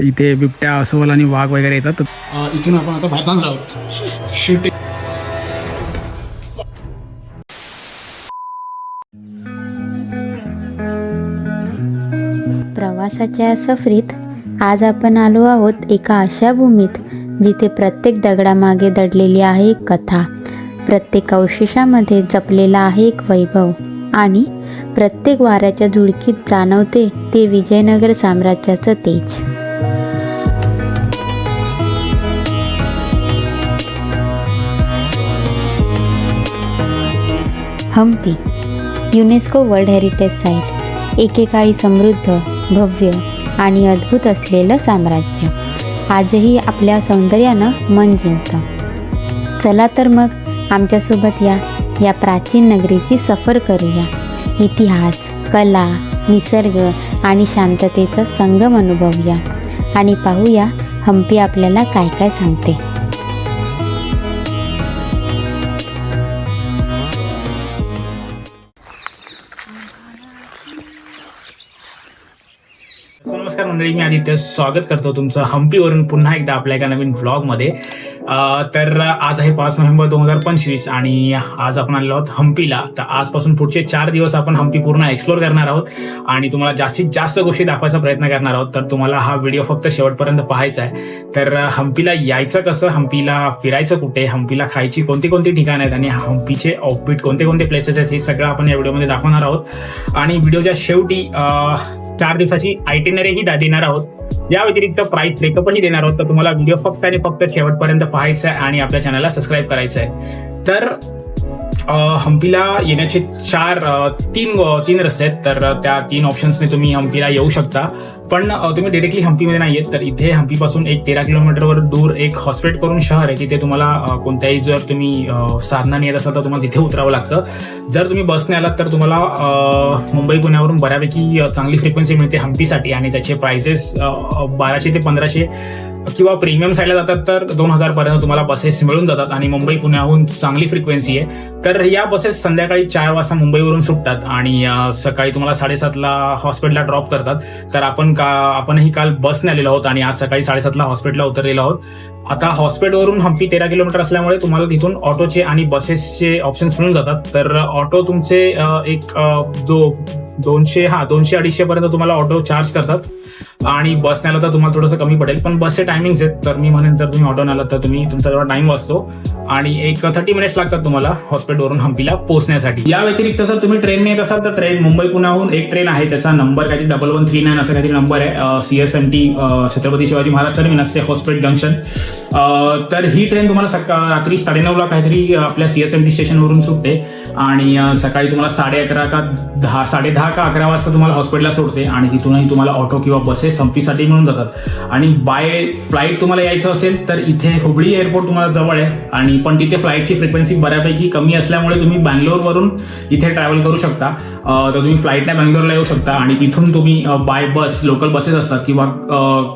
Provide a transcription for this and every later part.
इथे बिबट्या अस्वल आणि वाघ वगैरे येतात. इथून आपण आता जाणार आहोत. शूटिंग प्रवासाच्या सफरीत आज आपण आलो आहोत एका अशा भूमीत जिथे प्रत्येक दगडामागे दडलेली आहे एक कथा. प्रत्येक अवशेषामध्ये जपलेला आहे एक वैभव आणि प्रत्येक वाऱ्याच्या झुळकीत जाणवते ते विजयनगर साम्राज्याचं तेज. Hampi. UNESCO world heritage site एकेकाळी समृद्ध भव्य आणि अद्भुत असलेलं साम्राज्य. आजही आपल्या सौंदर्यानं मन जिंकतं. चला तर मग आमच्यासोबत या या प्राचीन नगरीची सफर करूया. इतिहास कला निसर्ग आणि शांततेचा संगम अनुभवूया आणि पाहूया हम्पी आपल्याला काय काय सांगते. मंडळी मी आदित्य स्वागत करतो तुमचं हम्पीवरून पुन्हा एकदा आपल्या एका नवीन व्लॉगमध्ये तर आज आहे पाच नोव्हेंबर दोन हजार पंचवीस आणि आज आपण आलेलो आहोत हम्पीला तर आजपासून पुढचे चार दिवस आपण हम्पी पूर्ण एक्सप्लोर करणार आहोत आणि तुम्हाला जास्तीत जास्त गोष्टी दाखवायचा प्रयत्न करणार आहोत. तर तुम्हाला हा व्हिडिओ फक्त शेवटपर्यंत पाहायचा आहे. तर हम्पीला यायचं कसं? हम्पीला फिरायचं कुठे? हम्पीला खायची कोणती कोणती ठिकाणं आहेत? आणि हम्पीचे ऑफबीट कोणते कोणते प्लेसेस आहेत? हे सगळं आपण या व्हिडिओमध्ये दाखवणार आहोत. आणि व्हिडिओच्या शेवटी चार दिवसाची आयटिनरीही देणार आहोत. या व्यतिरिक्त प्राईस ब्रेकअपही देणार आहोत. तर तुम्हाला व्हिडिओ फक्त आणि फक्त शेवटपर्यंत पाहायचा आहे आणि आपल्या चॅनलला सबस्क्राईब करायचं आहे. तर हम्पीला येण्याचे चार तीन तीन रस्ते आहेत. तर त्या तीन ऑप्शन्सने तुम्ही हम्पीला येऊ शकता. पण तुम्ही डिरेक्टली हम्पीमध्ये नाही येत तर इथे हम्पीपासून एक तेरा किलोमीटरवर दूर एक हॉस्पिटल करून शहर आहे. तिथे तुम्हाला कोणत्याही जर तुम्ही साधना साधनाने येत असाल तर तुम्हाला तिथे उतरावं लागतं. जर तुम्ही बसने आलात तर तुम्हाला मुंबई पुण्यावरून बऱ्यापैकी चांगली फ्रिक्वेन्सी मिळते हम्पीसाठी आणि त्याचे प्राइसेस बाराशे ते पंधराशे किंवा प्रीमियम साईडला जातात तर दोन हजार पर्यंत तुम्हाला बसेस मिळून जातात आणि मुंबई पुण्याहून चांगली फ्रिक्वेन्सी आहे. तर या बसेस संध्याकाळी चार वाजता मुंबईवरून सुटतात आणि सकाळी तुम्हाला साडेसातला हॉस्पिटलला ड्रॉप करतात. तर आपण का आपणही काल बसने आलेलो आहोत आणि आज सकाळी साडेसातला हॉस्पिटलला उतरलेलो आहोत. आता हॉस्पिटलवरून हम्पी तेरा किलोमीटर असल्यामुळे तुम्हाला तिथून ऑटोचे आणि बसेसचे ऑप्शन्स मिळून जातात. तर ऑटो तुमचे एक जो दोनशे हा दोनशे अडीचशे पर्यंत तुम्हाला ऑटो चार्ज करतात. आणि बसने आला तर तुम्हाला थोडंसं कमी पडेल. पण बसचे टायमिंग्स आहेत. तर मी म्हणेन जर तुम्ही ऑटो आलात तर तुम्ही तुमचा जेव्हा टाइम वाचतो आणि एक थर्टी मिनिट्स लागतात तुम्हाला हॉस्पिटलवरून हम्पीला पोहोचण्यासाठी. या व्यतिरिक्त जर तुम्ही ट्रेनने येत असाल तर ट्रेन मुंबई पुण्याहून एक ट्रेन आहे. त्याचा नंबर काहीतरी डबल वन थ्री नाईन असा काहीतरी नंबर आहे. C S M T Chhatrapati Shivaji Maharaj terminus ते हॉस्पिटल जंक्शन तर ही ट्रेन तुम्हाला सका रात्री साडेनऊला काहीतरी आपल्या सी एस एम टी स्टेशनवरून सुटते. आणि सकाळी तुम्हाला साडे अकरा का दहा साडे दहा का अकरा वाजता तुम्हाला हॉस्पिटलला सोडते. आणि तिथूनही तुम्हाला ऑटो किंवा बसेस हम्पीसाठी मिळून जातात. आणि बाय फ्लाईट तुम्हाला यायचं असेल तर इथे हुबळी एअरपोर्ट तुम्हाला जवळ आहे. आणि पण तिथे फ्लाईटची फ्रिक्वेन्सी बऱ्यापैकी कमी असल्यामुळे तुम्ही बँगलोरवरून इथे ट्रॅव्हल करू शकता. तर तुम्ही फ्लाईटने बँगलोरला येऊ शकता आणि तिथून तुम्ही बाय बस लोकल बसेस असतात किंवा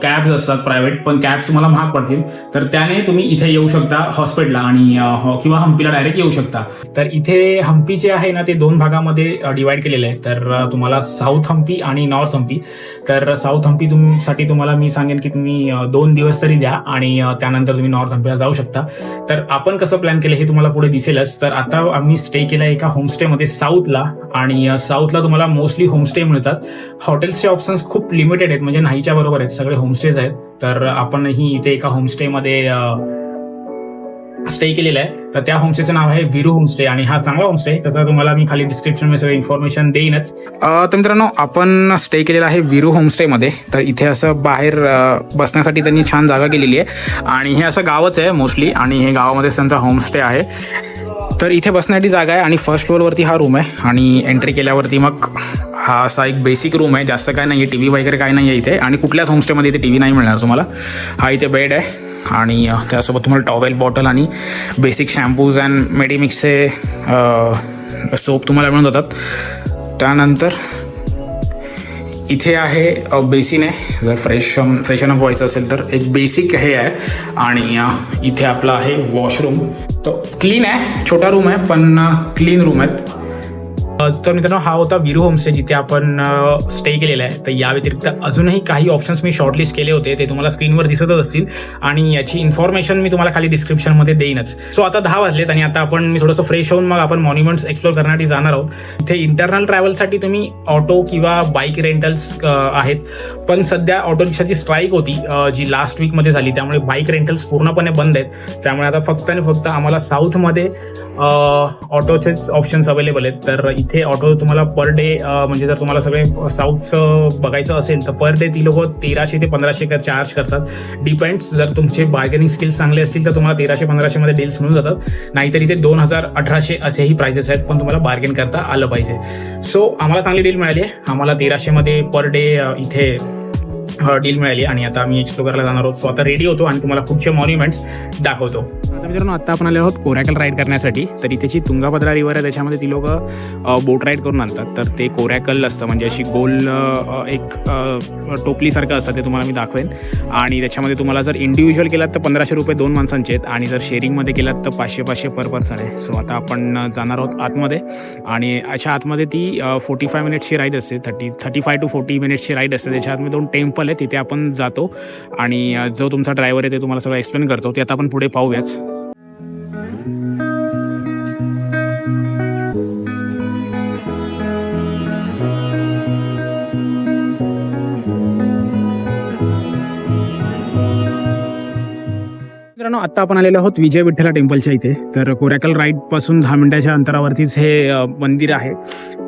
कॅब्स असतात प्रायव्हेट पण कॅब्स तुम्हाला महाग पडतील. तर त्याने तुम्ही इथे येऊ शकता हॉस्पिटलला आणि हो, किंवा हम्पीला डायरेक्ट येऊ शकता. तर इथे हम्पी जे आहे ना ते दोन भागामध्ये डिवाइड केलेलं आहे. तर तुम्हाला साऊथ हम्पी आणि नॉर्थ हम्पी तर साऊथ हम्पी तुमसाठी तुम्हाला मी सांगेन की तुम्ही दोन दिवस तरी द्या आणि त्यानंतर तुम्ही नॉर्थ हम्पीला जाऊ शकता. तर आपण कसं प्लॅन केलं हे तुम्हाला पुढे दिसेलच. तर आता आम्ही स्टे केला एका होमस्टेमध्ये साऊथला आणि साऊथला तुम्हाला मोस्टली होमस्टे मिळतात. हॉटेल्सचे ऑप्शन्स खूप लिमिटेड आहेत म्हणजे नाहीच्या बरोबर आहेत. सगळे होमस्टेज आहेत. तर आपणही इथे एका होमस्टेमध्ये स्टे केलेला आहे. तर त्या होमस्टेचं नाव आहे विरू होमस्टे आणि हा चांगला होमस्टे त्याचा तुम्हाला मी खाली डिस्क्रिप्शनमध्ये सगळं इन्फॉर्मेशन देईनच. तर मित्रांनो आपण स्टे केलेला आहे विरू होमस्टेमध्ये. तर इथे असं बाहेर बसण्यासाठी त्यांनी छान जागा केलेली आहे. आणि हे असं गावच आहे मोस्टली आणि हे गावामध्ये त्यांचा होमस्टे आहे. तर इथे बसण्यासाठी जागा आहे आणि फर्स्ट फ्लोअरवरती हा रूम आहे आणि एंट्री केल्यावरती मग हा असा एक बेसिक रूम आहे. जास्त काय नाही आहे टी व्ही वगैरे काय नाही आहे इथे आणि कुठल्याच होमस्टेमध्ये इथे टी व्ही नाही मिळणार तुम्हाला. हा इथे बेड आहे आणि त्यासोबत तुम्हाला टॉवेल बॉटल आणि बेसिक शॅम्पूज अँड मेडिमिक्सचे सोप तुम्हाला मिळून जातात. त्यानंतर इथे आहे बेसिन आहे. जर फ्रेश फ्रेशन अप व्हायचं असेल तर एक बेसिक हे आहे आणि इथे आपला आहे वॉशरूम तो क्लीन आहे छोटा रूम आहे पण क्लीन रूम आहेत तर मित्रांनो हा होता विरू होमस्टे जिथे आपण स्टे केलेला आहे. तर या व्यतिरिक्त अजूनही काही ऑप्शन्स मी शॉर्टलिस्ट केले होते. ते तुम्हाला स्क्रीनवर दिसतच असतील. आणि याची इन्फॉर्मेशन मी तुम्हाला खाली डिस्क्रिप्शनमध्ये देईनच. सो आता दहा वाजलेत आणि आता आपण मी थोडंसं फ्रेश होऊन मग आपण मॉन्युमेंट्स एक्सप्लोर करण्यासाठी जाणार आहोत. इथे इंटरनल ट्रॅव्हलसाठी तुम्ही ऑटो किंवा बाईक रेंटल्स आहेत. पण सध्या ऑटो रिक्षाची स्ट्राईक होती जी लास्ट वीकमध्ये झाली. त्यामुळे बाईक रेंटल्स पूर्णपणे बंद आहेत. त्यामुळे आता फक्त आणि फक्त आम्हाला साऊथमध्ये ऑटोचेच ऑप्शन्स अवेलेबल आहेत. तर इथे ऑटो तुम्हाला पर डे म्हणजे जर तुम्हाला सगळे साऊथचं बघायचं असेल तर पर डे ती लोक तेराशे ते पंधराशे कर चार्ज करतात. डिपेंड्स जर तुमचे बार्गेनिंग स्किल्स चांगले असतील तर तुम्हाला तेराशे पंधराशेमध्ये डील्स मिळून जातात. नाहीतर इथे दोन हजार अठराशे असेही प्राइसेस आहेत पण तुम्हाला बार्गेन करता आलं पाहिजे. सो आम्हाला चांगली डील मिळाली आहे. आम्हाला तेराशेमध्ये पर डे इथे डील मिळाली. आणि आता आम्ही एक्सप्लोर करायला जाणार आहोत. सो आता रेडी होतो आणि तुम्हाला पुढचे मॉन्युमेंट्स दाखवतो. आता मित्रांनो आता आपण आले आहोत कोरॅकल राईड करण्यासाठी. तर इथेची तुंगाभद्रा रिव्हर आहे त्याच्यामध्ये ती लोक बोट राईड करून आणतात. तर ते कोरॅकल असतं. म्हणजे अशी गोल एक टोपलीसारखं असतं ते तुम्हाला मी दाखवेन. आणि त्याच्यामध्ये तुम्हाला जर इंडिव्हिज्युअल केलात तर पंधराशे रुपये दोन माणसांचे आहेत. आणि जर शेअरिंगमध्ये केलात तर पाचशे पाचशे पर पर्सन आहे. सो आता आपण जाणार आहोत आतमध्ये. आणि अशा आतमध्ये ती फोर्टी फाय मिनिट्सची राईड असते. Thirty thirty five to forty मिनिट्सची ride असते. त्याच्या आतमध्ये दोन टेम्प टेम्पल आहे तिथे आपण जातो. आणि जो तुमचा ड्रायव्हर आहे ते तुम्हाला सगळं एक्सप्लेन करतो. ते आता आपण पुढे पाहूयाच. मित्रांनो आता आपण आलेलो आहोत विजय विठ्ठला टेम्पलच्या इथे. तर कोरॅकल राईडपासून दहा मिनिटाच्या अंतरावरतीच हे मंदिर आहे.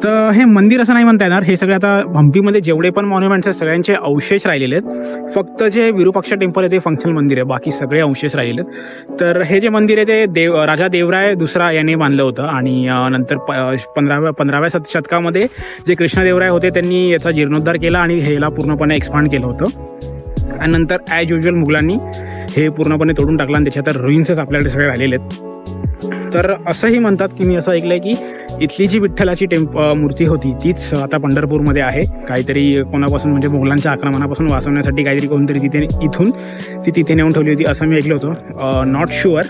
तर हे मंदिर असं नाही म्हणता येणार. हे सगळे आता हम्पीमध्ये जेवढे पण मॉन्युमेंट्स आहेत सगळ्यांचे अवशेष राहिलेले आहेत. फक्त जे विरूपाक्ष टेम्पल आहे ते फंक्शनल मंदिर आहे. बाकी सगळे अवशेष राहिलेले आहेत. तर हे जे मंदिर आहे ते देव राजा देवराय दुसरा याने बांधलं होतं. आणि नंतर प पंधराव्या पंधराव्या शत शतकामध्ये जे कृष्णदेवराय होते त्यांनी याचा जीर्णोद्धार केला आणि ह्याला पूर्णपणे एक्सपांड केलं होतं. आणि नंतर ॲज युजल मुघलांनी हे पूर्णपणे तोडून टाकलं आणि त्याच्यात तर रुईन्सच आपल्याकडे सगळे राहिलेले आहेत. तर असंही म्हणतात की मी असं ऐकलं आहे की इथली जी विठ्ठलाची टेम्प मूर्ती होती तीच आता पंढरपूरमध्ये आहे. काहीतरी कोणापासून म्हणजे मुघलांच्या आक्रमणापासून वाचवण्यासाठी काहीतरी कोणतरी तिथे इथून ती तिथे नेऊन ठेवली होती असं मी ऐकलं होतं. नॉट शुअर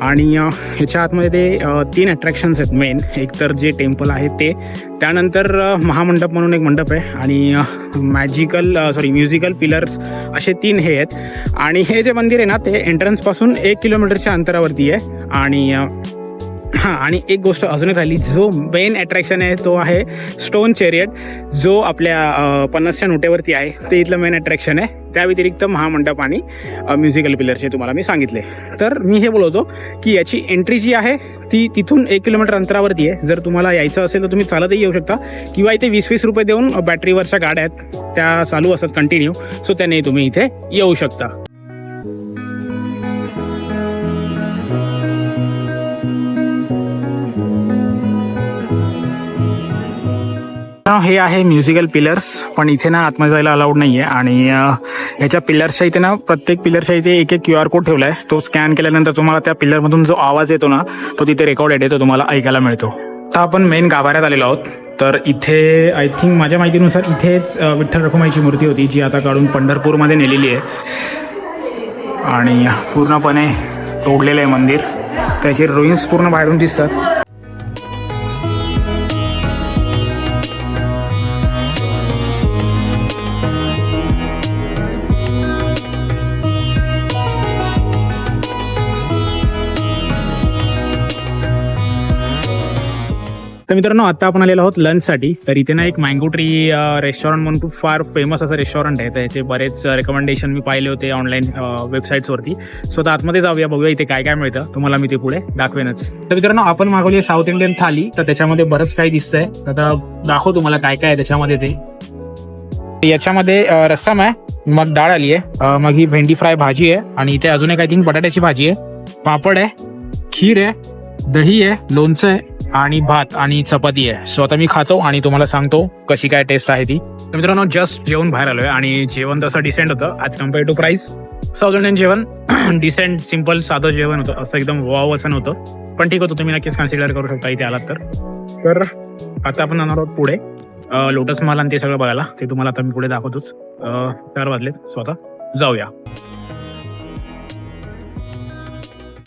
आणि ह्याच्या आतमध्ये ते तीन अट्रॅक्शन्स आहेत मेन एक तर जे टेम्पल आहे ते. त्यानंतर महामंडप म्हणून एक मंडप आहे आणि मॅजिकल सॉरी म्युझिकल पिलर्स असे तीन हे आहेत. आणि हे जे मंदिर आहे ना ते एंट्रन्सपासून एक किलोमीटरच्या अंतरावरती आहे. आणि हां आणि एक गोष्ट अजून एक राहिली जो मेन अट्रॅक्शन आहे तो आहे स्टोन चेरियट जो आपल्या पन्नासच्या नोटेवरती आहे ते इथलं मेन अट्रॅक्शन आहे. त्या व्यतिरिक्त महामंडप आणि म्युझिकल पिलरचे तुम्हाला मी सांगितले. तर मी हे बोलवतो की याची एंट्री जी आहे ती तिथून एक किलोमीटर अंतरावरती आहे. जर तुम्हाला यायचं असेल तर तुम्ही चालतही येऊ शकता. किंवा इथे वीस वीस रुपये देऊन बॅटरीवरच्या गाड्या आहेत त्या चालू असतात कंटिन्यू सो त्याने तुम्ही इथे येऊ शकता. हे आहे म्युझिकल पिलर्स पण इथे ना आतमध्ये जायला अलाउड नाही आहे आणि ह्याच्या पिलर्सच्या इथे ना प्रत्येक पिलरच्या इथे एक एक क्यू आर कोड ठेवला आहे तो स्कॅन केल्यानंतर तुम्हाला त्या पिलरमधून जो आवाज येतो ना तो तिथे रेकॉर्डेड येतो तुम्हाला ऐकायला मिळतो. आता आपण मेन गाभाऱ्यात आलेलो आहोत. तर इथे आय थिंक माझ्या माहितीनुसार इथेच विठ्ठल रखुमाईची मूर्ती होती जी आता काढून पंढरपूरमध्ये नेलेली आहे. आणि पूर्णपणे तोडलेलं आहे मंदिर. त्याचे रुईन्स पूर्ण बाहेरून दिसतात. तर मित्रांनो आता आपण आलेलो आहोत लंचसाठी. तर इथे ना एक मँगो ट्री रेस्टॉरंट म्हणून खूप फार फेमस असं रेस्टॉरंट आहे. त्याचे बरेच रेकमेंडेशन मी पाहिले होते ऑनलाईन वेबसाईट्सवरती सो आता आतमध्ये जाऊया बघूया इथे काय काय मिळतं. तुम्हाला मी ते पुढे दाखवेनच. तर मित्रांनो आपण मागवली साऊथ इंडियन थाली. तर त्याच्यामध्ये बरंच काही दिसतंय. तर आता दाखव तुम्हाला काय काय आहे त्याच्यामध्ये ते. याच्यामध्ये रस्सम आहे. मग डाळ आली आहे. मग ही भेंडी फ्राय भाजी आहे. आणि इथे अजून एक आय थिंक बटाट्याची भाजी आहे. पापड आहे. खीर आहे. दही आहे. लोणचं आहे. आणि भात आणि चपाती आहे. सो आता मी खातो आणि तुम्हाला सांगतो कशी काय टेस्ट आहे ती. तर मित्रांनो जस्ट जेवण बाहेर आलोय आणि जेवण तसं डिसेंट होतं. आज compare to price south Indian जेवण डिसेंट सिंपल साधं जेवण होतं. असं एकदम वाव असं नव्हतं. पण ठीक होतं तुम्ही नक्कीच कन्सिडर करू शकता इथे आलात तर. तर आता आपण जाणार आहोत पुढे. लोटस महाल आणि ते सगळं बघायला. ते तुम्हाला आता मी पुढे दाखवतोच. तयार चार वाजलेत. स्वतः जाऊया.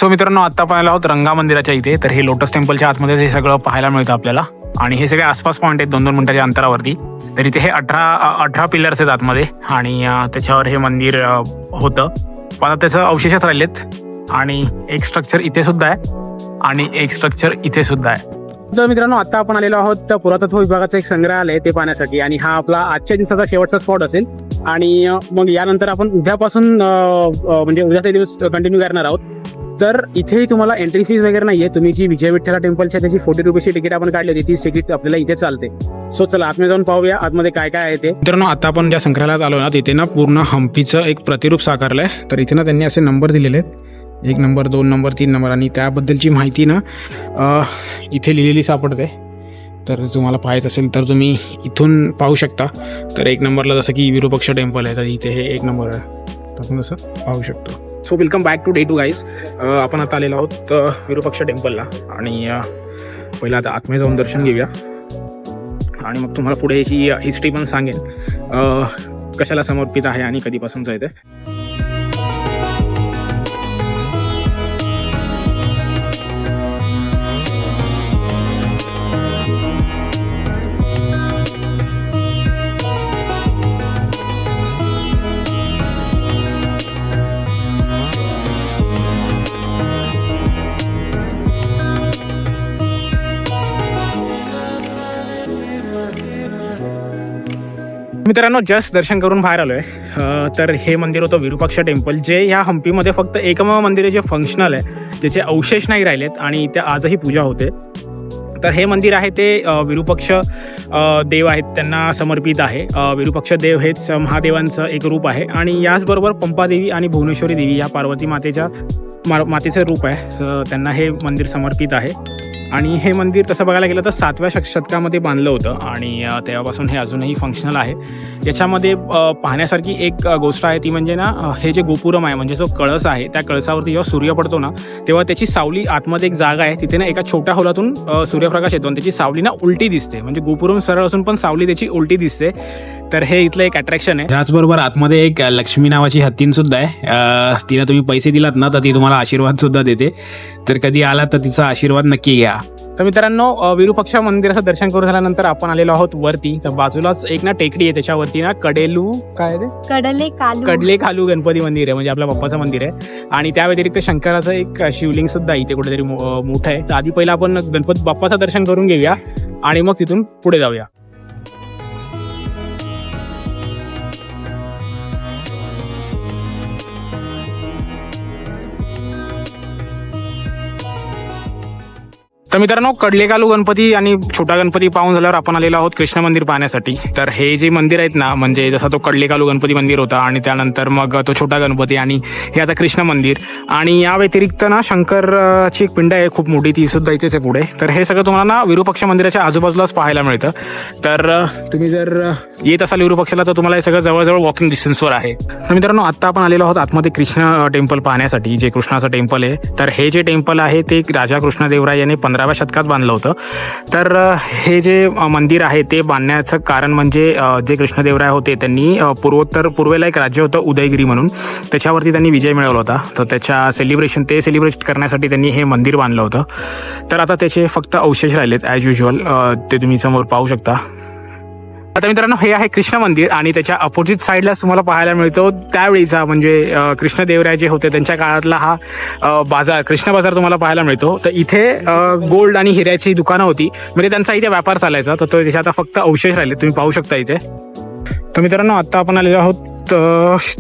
सो मित्रांनो आता आलो आहोत रंगा मंदिराच्या इथे. तर हे लोटस टेम्पलच्या आतमध्ये हे सगळं पाहायला मिळतं आपल्याला. आणि हे सगळे आसपास पॉईंट आहेत दोन दोन मिनिटाच्या अंतरावरती. तर इथे हे अठरा अठरा पिलर्स आहेत आतमध्ये. आणि त्याच्यावर हे मंदिर होतं. पण त्याचं अवशेषच राहिलेत. आणि एक स्ट्रक्चर इथे सुद्धा आहे. आणि एक स्ट्रक्चर इथे सुद्धा आहे. तर मित्रांनो आता आपण आलेलो आहोत तर पुरातत्व विभागाचं एक संग्रहालय ते पाहण्यासाठी. आणि हा आपला आजच्या दिवसाचा शेवटचा स्पॉट असेल. आणि मग यानंतर आपण उद्यापासून म्हणजे उद्या ते दिवस कंटिन्यू करणार आहोत. तर इथेही तुम्हाला एंट्री फीज वगैरे नाहीये. तुम्ही जी विजय विठ्ठला टेम्पलच्या त्याची फोर्टी रुपीजची तिकीट आपण काढली होती तीच तिकीट आपल्याला इथे चालते. सो चला आतमध्ये जाऊन पाहूया आतमध्ये काय काय आहे ते. मित्रांनो आता आपण ज्या संग्रहालयात आलो ना तिथे ना पूर्ण हम्पीचं एक प्रतिरूप साकारलंय. तर इथे ना त्यांनी असे नंबर दिलेले आहेत. एक नंबर दोन नंबर तीन नंबर आणि त्याबद्दलची माहिती ना इथे लिहिलेली सापडते. तर तुम्हाला पाहायचं असेल तर तुम्ही इथून पाहू शकता. तर एक नंबरला जसं की विरूपक्ष टेम्पल आहे तर इथे हे एक नंबर आहे. तर आपण जसं पाहू शकतो. So welcome back to day two guys आपण आता आलेलो आहोत विरुपक्ष विरूपक्ष टेम्पलला आणि uh, पहिला आता आत्मे जाऊन दर्शन घेऊया. आणि मग तुम्हाला पुढे याची हिस्ट्री uh, पण सांगेन. कशाला समर्पित आहे आणि कधीपासूनचं आहे ते. मित्रांनो जस्ट दर्शन करून बाहेर आलोय. आहे तर हे मंदिर होतं विरूपाक्ष टेम्पल जे ह्या हम्पीमध्ये फक्त एकमेव मंदिर आहे जे फंक्शनल आहे ज्याचे अवशेष नाही राहिलेत आणि इथे आजही पूजा होते. तर हे मंदिर आहे ते विरूपक्ष देव आहेत त्यांना समर्पित आहे. विरूपक्ष देव हेच महादेवांचं एक रूप आहे आणि याचबरोबर पंपादेवी आणि भुवनेश्वरी देवी या पार्वती मातेच्या मा मातेचं रूप आहे. त्यांना हे मंदिर समर्पित आहे. आणि हे मंदिर तसं बघायला गेलं तर सातव्या शक शतकामध्ये बांधलं होतं आणि तेव्हापासून हे अजूनही फंक्शनल आहे. याच्यामध्ये पाहण्यासारखी एक गोष्ट आहे ती म्हणजे ना हे जे गोपुरम आहे म्हणजे जो कळस आहे त्या कळसावरती जेव्हा सूर्य पडतो ना तेव्हा त्याची सावली आतमध्ये एक जागा आहे. तिथे ना एका छोट्या होलातून सूर्यप्रकाश येतो आणि त्याची सावली ना उलटी दिसते. म्हणजे गोपुरम सरळ असून पण सावली त्याची उलटी दिसते. तर हे इथलं एक अट्रॅक्शन आहे. त्याचबरोबर आतमध्ये एक लक्ष्मी नावाची हत्तीन सुद्धा आहे. तिला तुम्ही पैसे दिलात ना तर ती तुम्हाला आशीर्वाद सुद्धा देते. तर कधी आलात तर तिचा आशीर्वाद नक्की घ्या. तर मित्रांनो विरूपक्ष मंदिराचं दर्शन करून झाल्यानंतर आपण आलेलो आहोत वरती. तर बाजूलाच एक ना टेकडी आहे त्याच्यावरती ना कडेलू काय ते? कडले कालू. कडले खालू गणपती मंदिर आहे म्हणजे आपल्या बाप्पाचं मंदिर आहे. आणि त्या व्यतिरिक्त शंकराचं एक शिवलिंग सुद्धा इथे कुठेतरी मोठं आहे. तर आधी पहिला आपण गणपती बाप्पाचं दर्शन करून घेऊया. आणि मग तिथून पुढे जाऊया. तर मित्रांनो कडलेकालू गणपती आणि छोटा गणपती पाहून झाल्यावर आपण आलेलो आहोत कृष्ण मंदिर पाहण्यासाठी. तर हे जे मंदिर आहेत ना म्हणजे जसा तो कडलेकालू गणपती मंदिर होता आणि त्यानंतर मग तो छोटा गणपती आणि हे आता कृष्ण मंदिर. आणि या व्यतिरिक्त ना शंकरची एक पिंड आहे खूप मोठी ती सुद्धा इथेच आहे पुढे. तर हे सगळं तुम्हाला ना विरूपक्ष मंदिराच्या आजूबाजूलाच पाहायला मिळतं. तर तुम्ही जर येत असाल विरूपक्षाला तर तुम्हाला हे सगळं जवळजवळ वॉकिंग डिस्टन्सवर आहे. तर मित्रांनो आता आपण आलेलो आहोत आतमध्ये कृष्ण टेम्पल पाहण्यासाठी जे कृष्णाचं टेम्पल आहे. तर हे जे टेम्पल आहे ते राजा कृष्णदेवराय यांनी पंधराव्या शतकात बांधलं होतं. तर हे जे मंदिर आहे ते बांधण्याचं कारण म्हणजे जे कृष्णदेवराय होते त्यांनी पूर्वोत्तर पूर्वेला एक राज्य होतं उदयगिरी म्हणून. त्याच्यावरती त्यांनी विजय मिळवला होता. तर त्याच्या सेलिब्रेशन ते सेलिब्रेट करण्यासाठी त्यांनी हे मंदिर बांधलं होतं. तर आता त्याचे फक्त अवशेष राहिलेत ॲज युजल ते तुम्ही समोर पाहू शकता. आता मित्रांनो हे आहे कृष्ण मंदिर आणि त्याच्या अपोजिट साईडलाच तुम्हाला पाहायला मिळतो. त्यावेळीचा म्हणजे कृष्णदेवराय जे होते त्यांच्या काळातला हा बाजार कृष्ण बाजार तुम्हाला पाहायला मिळतो. तर इथे गोल्ड आणि हिऱ्याची दुकानं होती. म्हणजे त्यांचा इथे व्यापार चालायचा. तर तो त्याचे आता फक्त अवशेष राहिले. तुम्ही पाहू शकता इथे. तर मित्रांनो आत्ता आपण आलेलो आहोत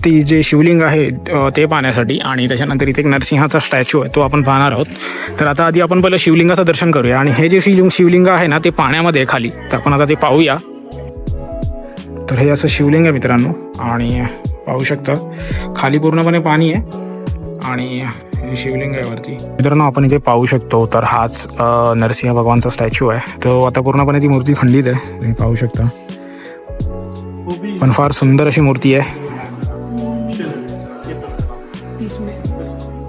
ती जे शिवलिंग आहे ते पाहण्यासाठी. आणि त्याच्यानंतर इथे एक नरसिंहाचा स्टॅच्यू आहे तो आपण पाहणार आहोत. तर आता आधी आपण पहिलं शिवलिंगाचं दर्शन करूया. आणि हे जे शिवलिंग शिवलिंग आहे ना ते पाण्यामध्ये खाली. तर आपण आता ते पाहूया. तर हे असं शिवलिंग आहे मित्रांनो. आणि पाहू शकता खाली पूर्णपणे पाणी आहे. आणि शिवलिंग आहे वरती. मित्रांनो आपण इथे पाहू शकतो तर हाच नरसिंह भगवानचा स्टॅच्यू आहे. तो आता पूर्णपणे ती मूर्ती खंडित आहे. तुम्ही पाहू शकता. पण फार सुंदर अशी मूर्ती आहे.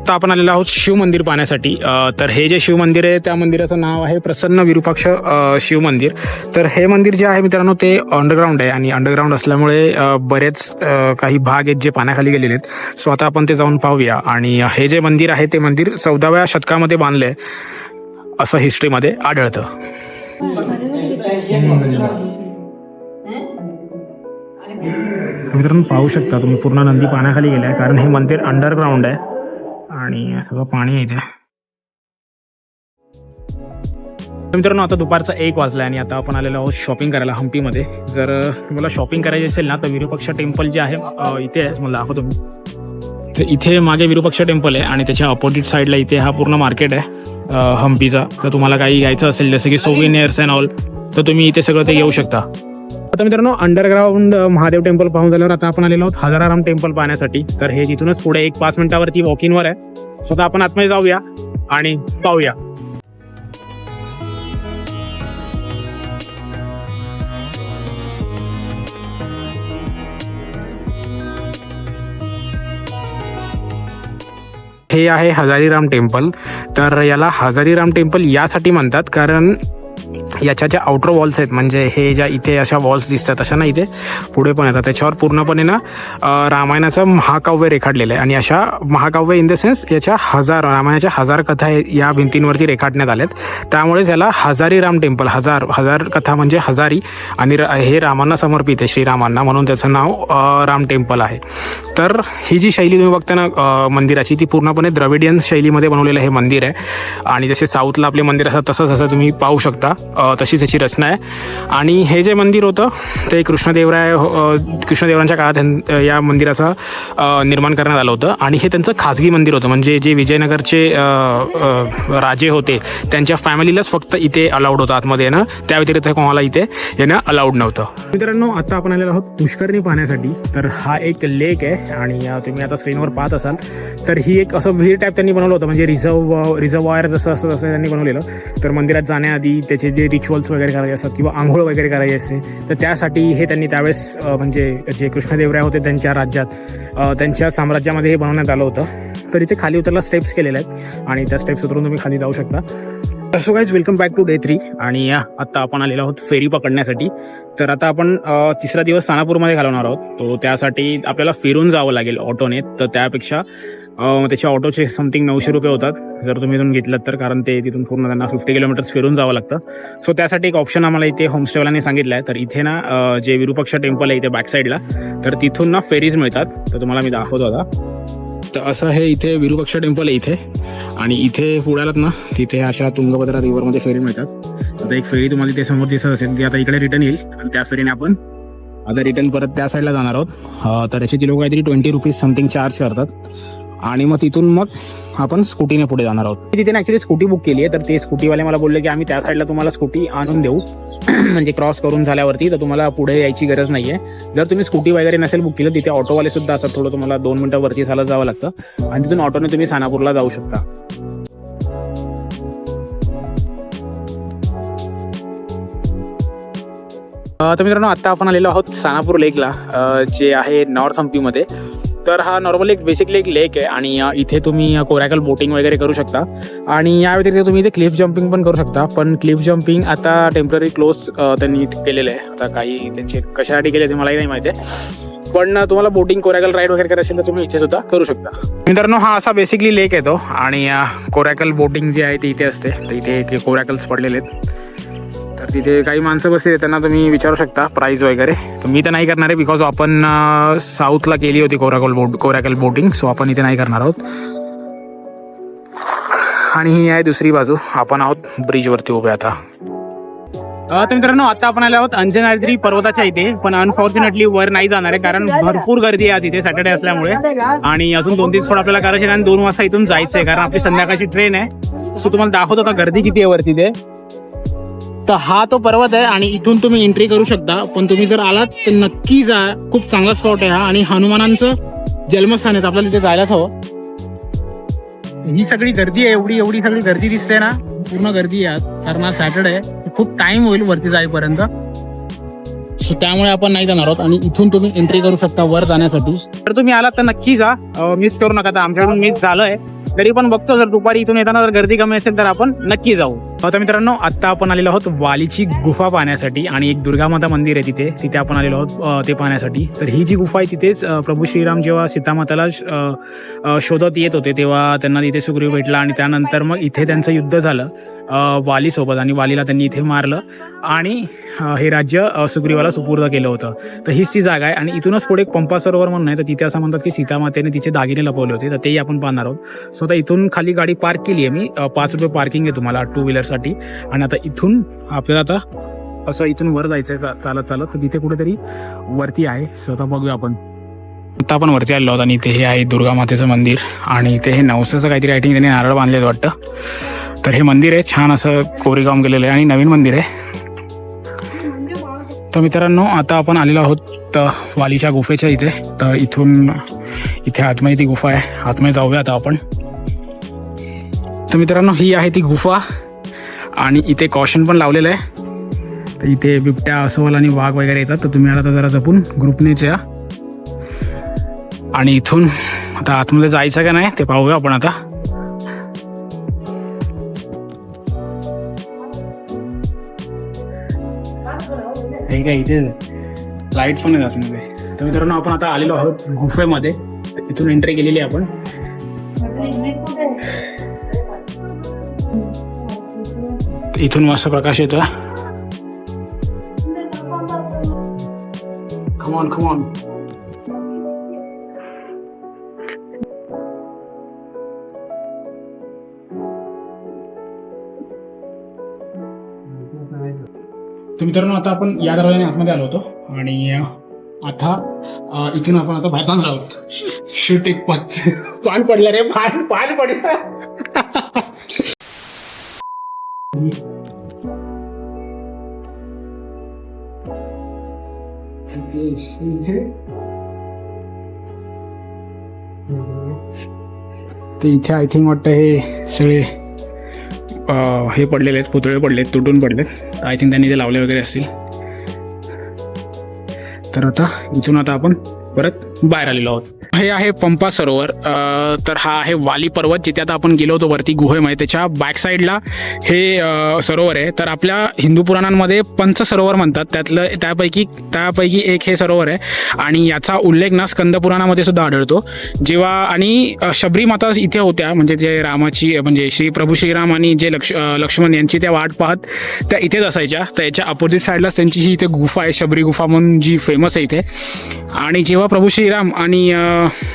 आता आपण आलेलो आहोत शिव मंदिर पाहण्यासाठी. तर हे जे शिव मंदिर आहे त्या मंदिराचं नाव आहे प्रसन्न विरूपाक्ष शिवमंदिर शिव मंदिर. तर हे मंदिर जे आहे मित्रांनो ते अंडरग्राऊंड आहे आणि अंडरग्राऊंड असल्यामुळे बरेच काही भाग आहेत जे पाण्याखाली गेलेले आहेत. सो आता आपण ते जाऊन पाहूया. आणि हे जे मंदिर आहे ते मंदिर चौदाव्या शतकामध्ये बांधले असं हिस्ट्रीमध्ये आढळतं. मित्रांनो पाहू शकता तुम्ही पूर्ण नंदी पाण्याखाली गेलाय कारण हे मंदिर अंडरग्राऊंड आहे. आणि सगळं पाणी यायचं. मित्रांनो आता दुपारचा एक वाजला आणि आता आपण आलेलो आहोत शॉपिंग करायला हम्पीमध्ये जर तुम्हाला शॉपिंग करायची असेल ना तर विरूपक्ष टेम्पल जे आहे इथे आहे मला दाखवतो मी. तर इथे मागे विरूपक्ष टेम्पल आहे आणि त्याच्या ऑपोजिट साईडला इथे हा पूर्ण मार्केट आहे हम्पीचा तर तुम्हाला काही घ्यायचं असेल जसं की सोविनियर्स अँड ऑल तर तुम्ही इथे सगळं ते येऊ शकता. आता मित्रांनो अंडरग्राऊंड महादेव टेम्पल पाहून झाल्यावर आता आपण आलेलो आहोत हजाराराम टेम्पल पाहण्यासाठी. तर हे तिथूनच पुढे एक पाच मिनिटावरती वॉकिंगवर आहे. स्वतः आपण आतमध्ये जाऊया आणि पाहूया. हे आहे हजारीराम टेम्पल तर याला हजारीराम टेम्पल यासाठी म्हणतात कारण याच्या ज्या आउटर वॉल्स आहेत म्हणजे हे ज्या इथे अशा वॉल्स दिसतात अशा ना इथे पुढे पण येतात त्याच्यावर पूर्णपणे ना रामायणाचं महाकाव्य रेखाटलेलं आहे. आणि अशा महाकाव्य इन द सेन्स याच्या हजार रामायणाच्या हजार कथा हे- या भिंतींवरती रेखाटण्यात आल्यात. त्यामुळेच याला हजारी राम टेम्पल हजार हजार कथा म्हणजे हजारी. आणि हे रामांना समर्पित आहे श्रीरामांना म्हणून त्याचं नाव राम टेम्पल आहे. तर ही जी शैली तुम्ही बघता ना मंदिराची ती पूर्णपणे द्रविडियन शैलीमध्ये बनवलेलं हे मंदिर आहे. आणि जसे साऊथला आपले मंदिर असतात तसंच असं तुम्ही पाहू शकता. तशी त्याची रचना आहे. आणि हे जे मंदिर होतं ते कृष्णदेवराय हो, कृष्णदेवरांच्या काळात या मंदिराचं निर्माण करण्यात आलं होतं. आणि हे त्यांचं खाजगी मंदिर होतं. म्हणजे जे विजयनगरचे राजे होते त्यांच्या फॅमिलीलाच फक्त इथे अलाउड होतं आतमध्ये येणं. त्या व्यतिरिक्त कोणाला इथे येणं अलाउड नव्हतं. मित्रांनो आता आपण आलेलो आहोत पुष्करणी पाहण्यासाठी. तर हा एक लेक आहे आणि तुम्ही आता स्क्रीनवर पाहत असाल. तर ही एक असं विहीर टाईप त्यांनी बनवलं होतं. म्हणजे रिझर्व रिझर्वायर जसं असं तसं त्यांनी बनवलेलं. तर मंदिरात जाण्याआधी त्याचे जे रिच्युअल्स वगैरे करायचे असतात किंवा आंघोळ वगैरे करायची असते तर त्यासाठी हे त्यांनी त्यावेळेस म्हणजे जे कृष्णदेवराय होते त्यांच्या राज्यात त्यांच्या साम्राज्यामध्ये हे बनवण्यात आलं होतं. तर इथे खाली उतरला स्टेप्स केलेले आहेत आणि त्या स्टेप्स उतरून तुम्ही खाली जाऊ शकता. असो guys welcome back to day three आणि या आत्ता आपण आलेलो आहोत फेरी पकडण्यासाठी. तर आता आपण तिसरा दिवस सानापूरमध्ये घालवणार आहोत. तो त्यासाठी आपल्याला फिरून जावं लागेल ऑटोने. तर त्यापेक्षा अ, ऑटोचे समथिंग नऊशे रुपये होतात. जर तुम्ही इथून घेतलं तर कारण ते तिथून पूर्ण त्यांना फिफ्टी किलोमीटर्स फिरून जावं लागतं. सो त्यासाठी एक ऑप्शन आम्हाला इथे होमस्टेवाल्यांनी सांगितलं आहे. तर इथे ना जे विरूपक्ष टेम्पल आहे इथे बॅक साईडला तर तिथून ना फेरीज मिळतात. तर तुम्हाला मी दाखवतो आता. तर असं हे इथे विरूपक्ष टेम्पल आहे इथे. आणि इथे पुढ्यालात ना तिथे अशा तुंगभद्रा रिव्हरमध्ये फेरी मिळतात. आता एक फेरी तुम्हाला इथे समोर दिसत असेल ती आता इकडे रिटर्न येईल. आणि त्या फेरीने आपण आता रिटर्न परत त्या साईडला जाणार आहोत. तर याचे ती लोक काहीतरी ट्वेंटी रुपीज समथिंग चार्ज करतात. आणि मग तिथून मग आपण स्कूटीने पुढे जाणार आहोत. मी तिथे ॲक्च्युली स्कूटी बुक केली आहे तर ते स्कूटीवाले मला बोलले की आम्ही त्या साईडला तुम्हाला स्कूटी आणून देऊ. म्हणजे क्रॉस करून झाल्यावरती तर तुम्हाला पुढे यायची गरज नाही आहे जर तुम्ही स्कूटी वगैरे नसेल बुक केलं तिथे ऑटोवाले सुद्धा असतात थोडं तुम्हाला दोन मिनटं वरती चालत जावं लागतं. आणि तिथून ऑटोने तुम्ही सानापूरला जाऊ शकता. तर मित्रांनो आत्ता आपण आलेलो आहोत सानापूर लेकला जे आहे नॉर्थ हम्पीमध्ये तर हा नॉर्मली एक बेसिकली एक लेक आहे आणि इथे तुम्ही कोरॅकल बोटिंग वगैरे करू शकता. आणि या व्यतिरिक्त तुम्ही इथे क्लिफ जम्पिंग पण करू शकता. पण क्लिफ जम्पिंग आता टेंपररी क्लोज त्यांनी केलेलं आहे. आता काही त्यांचे कशासाठी केले ते मलाही नाही माहिती आहे. पण तुम्हाला बोटिंग कोरॅकल राईड वगैरे करायचं असेल तर तुम्ही इथे सुद्धा करू शकता. मित्रांनो हा असा बेसिकली लेक आहे तो. आणि कोरॅकल बोटिंग जे आहे ती इथे असते. तर इथे कोरॅकल्स पडलेले आहेत. तिथे काही माणसं बसले त्यांना तुम्ही विचारू शकता प्राईज वगैरे. तर मी तर नाही करणार आहे बिकॉज आपण साऊथला केली होती coracle boat coracle boating so आपण इथे नाही करणार आहोत. आणि ही आहे दुसरी बाजू. आपण आहोत ब्रिजवरती उभे आता. तर मित्रांनो आता आपण आलो आहोत अंजनाद्री पर्वताच्या इथे पण अनफॉर्च्युनेटली वर नाही जाणार आहे कारण भरपूर गर्दी आहे आज इथे सॅटर्डे असल्यामुळे. आणि अजून दोन तीन स्पॉट आपल्याला करायचे आणि दोन वाजता इथून जायचं आहे कारण आपली संध्याकाळची ट्रेन आहे. सो तुम्हाला दाखवत आता गर्दी किती आहे वरती ते तर हा तो पर्वत आहे आणि इथून तुम्ही एंट्री करू शकता. पण तुम्ही जर आलात तर नक्की जा. खूप चांगला स्पॉट आहे हा. आणि हनुमानांचं जन्मस्थान आहे. आपल्याला तिथे जायलाच हवं. ही सगळी गर्दी आहे. एवढी एवढी सगळी गर्दी दिसते ना. पूर्ण गर्दी आहे. आज कारण आज सॅटर्डे खूप टाइम होईल वरती जाईपर्यंत. सो त्यामुळे आपण नाही जाणार आहोत. आणि इथून तुम्ही एंट्री करू शकता वर जाण्यासाठी. तर तुम्ही आलात तर नक्की जा. मिस करू नका. आता आमच्याकडून मिस झालंय. तरी पण बघतो जर दुपारी इथून येताना जर गर्दी कमी असेल तर आपण नक्की जाऊ. आता मित्रांनो आत्ता आपण आलेलो आहोत वालीची गुफा पाहण्यासाठी आणि एक दुर्गा माता मंदिर आहे तिथे. तिथे आपण आलेलो आहोत ते पाहण्यासाठी. तर ही जी गुफा आहे तिथेच प्रभू श्रीराम जेव्हा सीतामाताला शोधत येत होते तेव्हा त्यांना तिथे सुग्रीव भेटला आणि त्यानंतर मग इथे त्यांचं युद्ध झालं. वालीसोबत आणि वालीला त्यांनी इथे मारलं. आणि हे राज्य सुग्रीवाला सुपूर्द केलं होतं. तर हीच ती जागा आहे. आणि इथूनच पुढे एक पंपा सरोवर म्हणून आहे. तर तिथे असं म्हणतात की सीतामातेने तिचे दागिने लपवले होते. तर तेही आपण पाहणार आहोत. सो आता इथून खाली गाडी पार्क केली आहे मी. पाच रुपये पार्किंग आहे तुम्हाला टू व्हीलरसाठी आणि आता इथून आपल्याला आता असं इथून वर जायचं आहे चा- चालत चालत. तर तिथे कुठेतरी वरती आहे. सो आता बघूया आपण. आता आपण वरती आलेलो आहोत आणि इथे हे आहे दुर्गा मातेचं मंदिर आणि इथे हे नवसाचं काहीतरी आयटिंग त्यांनी नारळ बांधलेलं वाटतं. तर हे मंदिर आहे छान असं कोरीगाम गेलेलं आहे आणि नवीन मंदिर आहे. तर मित्रांनो आता आपण आलेलो आहोत तर वालीच्या गुफेच्या इथे. तर इथून इथे आतमध्ये ती गुफा आहे. आतमध्ये जाऊया आता आपण. तर मित्रांनो ही आहे ती गुफा आणि इथे कॉशन पण लावलेलं आहे. तर इथे बिबट्या अस्वल आणि वाघ वगैरे येतात. तर तुम्ही आता जरा जपून ग्रुपनेच या आणि इथून आता आतमध्ये जायचं का नाही ते पाहूया आपण आता. हे काय इथे लाइट पण आहे तर मित्रांनो आपण आता आलेलो आहोत गुफेमध्ये. इथून एंट्री केलेली आपण. इथून मस्त प्रकाश येतो कमॉन कमॉन मित्रांनो आता आपण या दरवाजाने आतमध्ये आलो होतो. आणि आता इथून आपण आता बाहेर जाणार आहोत. शूट एक पाच. पान पडलं रे पान पान पडलं. ते इथे आय थिंक वाटतं हे सगळे हे पडलेले आहेत पुतळे पडले आहेत तुटून पडले आहेत आय थिंक त्यांनी ते लावले वगैरे असतील. तर आता इथून आता आपण परत बाहेर आलेलो आहोत. हे आहे पंपा सरोवर. तर हा आहे वाली पर्वत जिथे आता आपण गेलो होतो वरती गुहेमध्ये. त्याच्या बॅक साईडला हे सरोवर आहे. तर आपल्या हिंदू पुराणांमध्ये पंच सरोवर म्हणतात. त्यातलं त्यापैकी त्यापैकी एक हे सरोवर आहे. आणि याचा उल्लेख ना स्कंद पुराणामध्ये सुद्धा आढळतो. जेव्हा आणि शबरी माता इथे होत्या म्हणजे जे रामाची म्हणजे श्री प्रभू श्रीराम आणि जे लक्ष लक्ष्मण यांची त्या वाट पाहत त्या इथेच असायच्या. तर याच्या अपोजिट साईडलाच त्यांची ही इथे गुफा आहे. शबरी गुफा म्हणून जी फेमस आहे इथे. आणि जेव्हा प्रभू श्रीराम आणि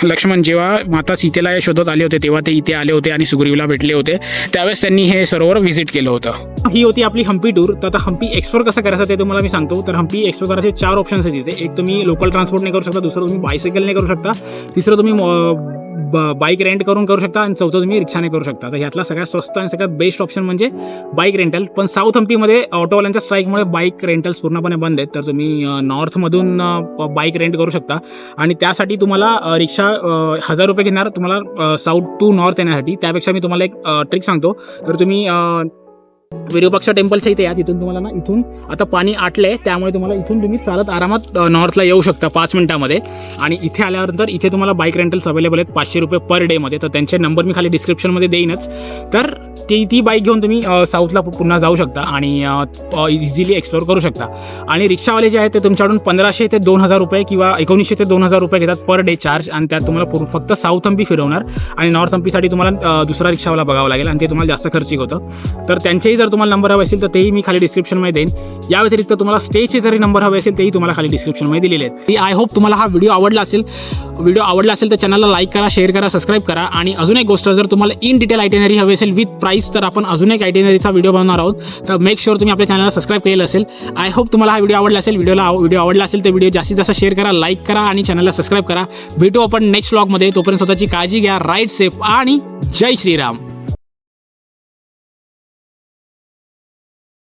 लक्ष्मण जेव्हा माता सीतेला या शोधत आले होते तेव्हा ते इथे आले होते आणि सुग्रीवला भेटले होते. त्यावेळेस त्यांनी हे सरोवर व्हिजिट केलं होतं. ही होती आपली हम्पी टूर तर आता हम्पी एक्सप्लोर कसं करायचं ते तुम्हाला मी सांगतो. तर हम्पी एक्सप्लोर करायचे चार ऑप्शन्स आहेत तिथे एक तुम्ही लोकल ट्रान्सपोर्टने करू शकता दुसरं तुम्ही बायसायकलने करू शकता तिसरं तुम्ही बाईक रेंट करून करू शकता आणि चौथं तुम्ही रिक्षाने करू शकता. तर ह्यातला सगळ्यात स्वस्त आणि सगळ्यात बेस्ट ऑप्शन म्हणजे बाईक रेंटल पण साऊथ हम्पीमध्ये ऑटोवाल्यांच्या स्ट्राईकमुळे बाईक रेंटल्स पूर्णपणे बंद आहेत. तर तुम्ही नॉर्थमधून बाईक रेंट करू शकता. आणि त्यासाठी तुम्हाला रिक्षा हजार रुपये घेणार. तुम्हाला साऊथ टू नॉर्थ येण्यासाठी. त्यापेक्षा मी तुम्हाला एक ट्रिक सांगतो. तर तुम्ही विरूपाक्ष टेम्पलच्या इथे या तिथून तुम्हाला ना इथून आता पाणी आटलंय त्यामुळे तुम्हाला इथून तुम्ही चालत आरामात नॉर्थला येऊ शकता पाच मिनिटामध्ये. आणि इथे आल्यानंतर इथे तुम्हाला बाईक रेंटल्स अवेलेबल आहेत पाचशे रुपये पर डेमध्ये तर त्यांचे नंबर मी खाली डिस्क्रिप्शनमध्ये देईनच. तर ती ती बाईक घेऊन तुम्ही साऊथला पु- पुन्हा जाऊ शकता आणि इझिली एक्सप्लोर करू शकता. आणि रिक्षावाले जे आहेत ते तुमच्याकडून पंधराशे ते दोन हजार रुपये किंवा एकोणीसशे ते दोन हजार रुपये घेतात पर डे चार्ज आणि त्यात तुम्हाला पूर्ण फक्त साऊथ हम्पी फिरवणार. आणि नॉर्थ हम्पीसाठी तुम्हाला दुसरा रिक्षावाला बघावं लागेल आणि ते तुम्हाला जास्त खर्चिक होतं. तर त्यांचेही जर तुम्हाला नंबर हवे असेल तर तेही मी खाली डिस्क्रिप्शनमध्ये देईन. या व्यतिरिक्त तुम्हाला स्टेजचे जरी नंबर हवे असेल तेही तुम्हाला खाली डिस्क्रिप्शनमध्ये दिलेले आहेत. आय होप तुम्हाला हा व्हिडिओ आवडला असेल. व्हिडिओ आवडला असेल तर चॅनलला लाईक करा शेअर करा सबस्क्राईब करा. आणि अजून एक गोष्ट जर तुम्हाला इन डिटेल आयटेनरी हवी असेल विथ प्राईस तर आपण अजून एक आयटेनरीचा व्हिडिओ बनवणार आहोत. तर मेक शुअर तुम्ही आपल्या चॅनलला सबस्क्राईब केलेलं असेल. आय होप तुम्हाला हा व्हिडिओ आवडला असेल. व्हिडिओला व्हिडिओ आवडला असेल तर व्हिडिओ जास्तीत जास्त शेअर करा लाईक करा आणि चॅनलला सबस्क्राईब करा. भेटू आपण नेक्स्ट व्लॉगमध्ये तोपर्यंत स्वतःची काळजी घ्या. राईट सेफ आणि जय श्रीराम.